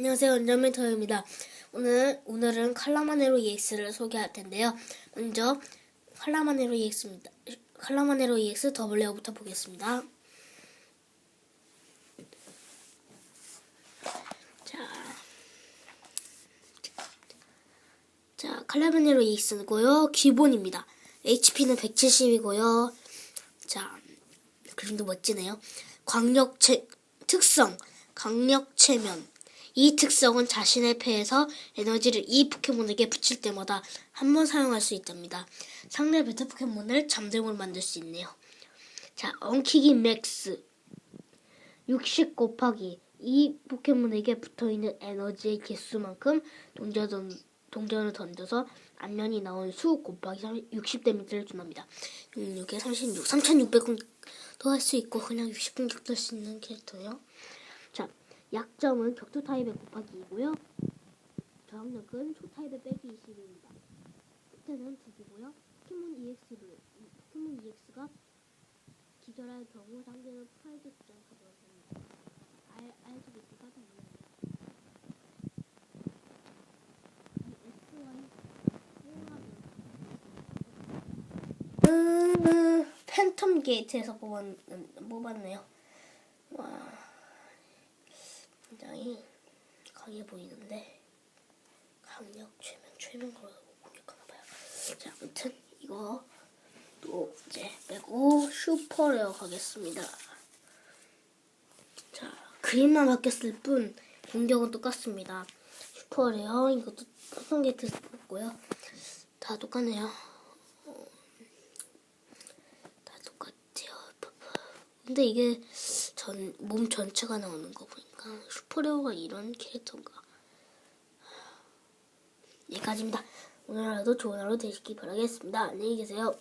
안녕하세요. 원자멘터입니다. 오늘, 오늘은 칼라마네로 EX를 소개할 텐데요. 먼저, 칼라마네로 EX입니다. 칼라마네로 EX 더블레어부터 보겠습니다. 자, 자, 칼라마네로 EX고요. 기본입니다. HP는 170이고요. 자, 그림도 멋지네요. 광력체 특성 강력 체면 이 특성은 자신의 패에서 에너지를 이 포켓몬에게 붙일 때마다 한 번 사용할 수 있답니다. 상대 베타 포켓몬을 잠들고 만들 수 있네요. 자, 엉키기 맥스 60 곱하기 이 포켓몬에게 붙어있는 에너지의 개수만큼 동전, 동전을 던져서 앞면이 나온 수 곱하기 60 데미지를. 음, 이게 36, 3600도 할 수 있고 그냥 60 공격도 할 수 있는 캐릭터예요. 자, 약점은 격투 타입의 곱하기 2고요. 저항력은 초 타입의 빼기 20입니다. 끝에는 죽이고요. 포켓몬 EX를 포켓몬 EX가 기절할 경우 상대는 프라이드 수장 가져왔습니다. 알 알지비티가 됩니다. 음, 팬텀 게이트에서 뽑았, 뽑았네요. 와, 굉장히 강해 보이는데 강력 최면 최면 걸어 공격하나 봐요. 자, 아무튼 이거 또 이제 빼고 슈퍼 레어 가겠습니다. 자, 그림만 바뀌었을 뿐 공격은 똑같습니다. 슈퍼 레어 이것도 팬텀 게이트에서 뽑고요. 다 똑같네요. 다 똑같아요. 근데 이게 전 몸 전체가 나오는 거 보니까 슈퍼레어가 이런 캐릭터인가. 여기까지입니다. 오늘 하루도 좋은 하루 되시기 바라겠습니다. 안녕히 계세요.